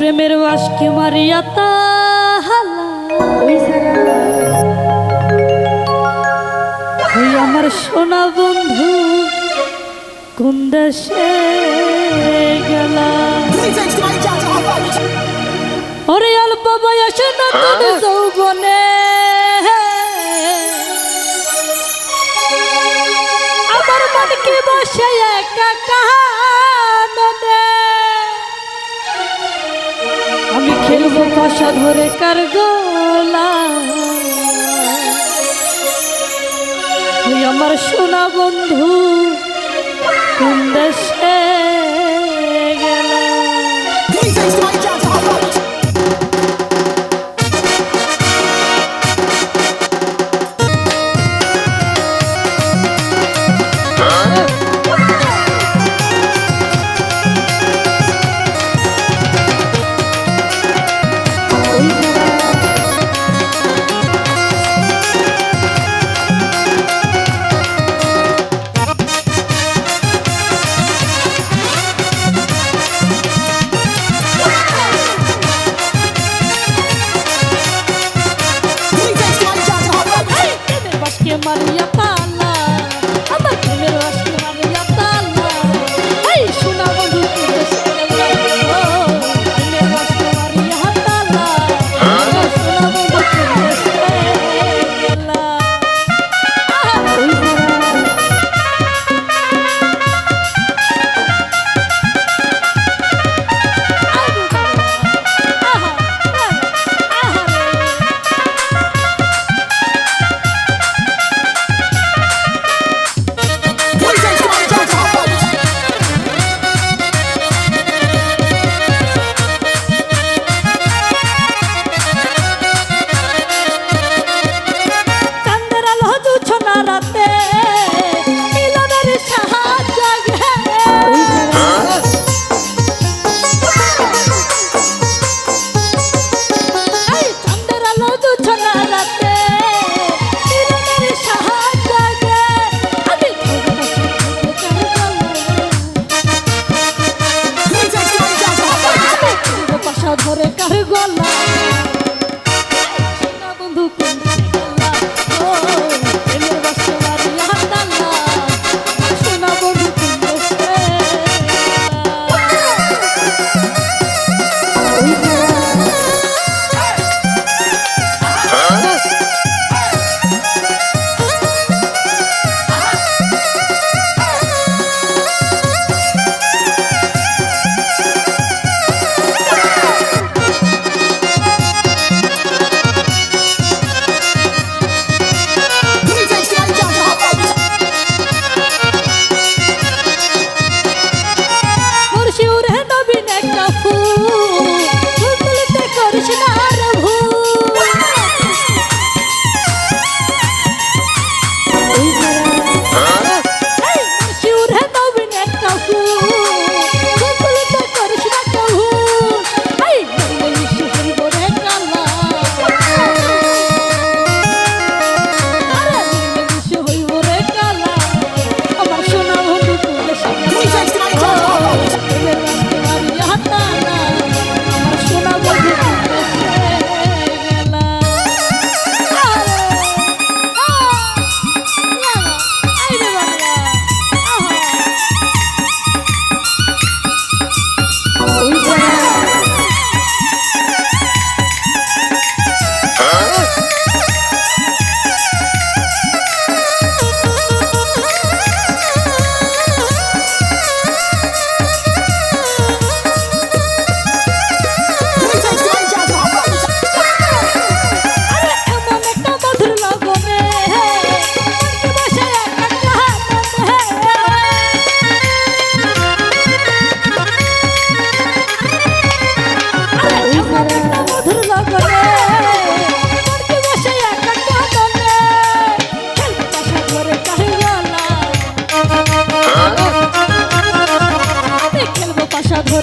প্রেমের বাসকে মারিয়া তাহালা? ওই আমার সোনা বন্ধু কোন দেশে গেলা? ওরে অল্প বয়সে নতুন যৌবনে। আমার মন কি বসে একা কাননে খেলব পাশা ধরে কার গলা? আমার সোনা বন্ধু কোন দেশে